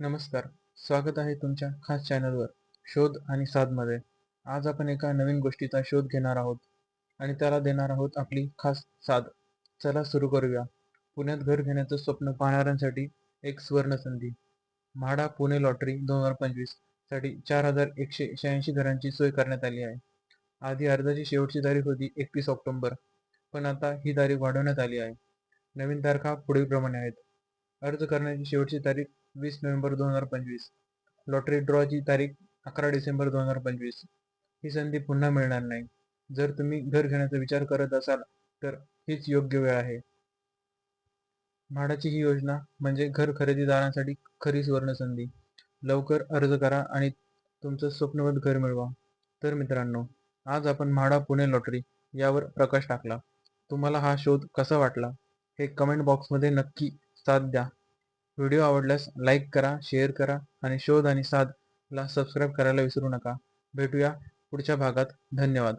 नमस्कार. स्वागत आहे तुमच्या खास चॅनलवर शोध आणि साधमध्ये. आज आपण एका नवीन गोष्टीचा शोध घेणार आहोत आणि त्याला देणार आहोत आपली खास साध. चला सुरू करूया. पुण्यात घर घेण्याचं स्वप्न पाहणाऱ्यांसाठी एक सुवर्ण संधी. म्हाडा पुणे लॉटरी दोन हजार पंचवीससाठी चार हजार एकशे शहाऐंशी घरांची सोय करण्यात आली आहे. आधी अर्जाची शेवटची तारीख होती एकतीस ऑक्टोबर पण आता ही तारीख वाढवण्यात आली आहे. नवीन तारखा पुढीलप्रमाणे आहेत. अर्ज करण्याची शेवटची तारीख वीस नोव्हेंबर दोन हजार पंचवीस. लॉटरी ड्रॉची तारीख अकरा डिसेंबर दोन हजार पंचवीस. ही संधी पुन्हा मिळणार नाही. जर तुम्ही घर घेण्याचा विचार करत असाल तर हीच योग्य वेळ आहे. म्हाडाची ही योजना म्हणजे घर खरेदीदारांसाठी खरी सुवर्ण संधी. लवकर अर्ज करा आणि तुमचं स्वप्नवत घर मिळवा. तर मित्रांनो आज आपण म्हाडा पुणे लॉटरी यावर प्रकाश टाकला. तुम्हाला हा शोध कसा वाटला? हे कमेंट बॉक्समध्ये नक्की साथ द्या. व्हिडिओ आवडल्यास लाईक करा शेअर करा आणि शोध आणि साधला सबस्क्राईब करायला विसरू नका. भेटूया पुढच्या भागात. धन्यवाद.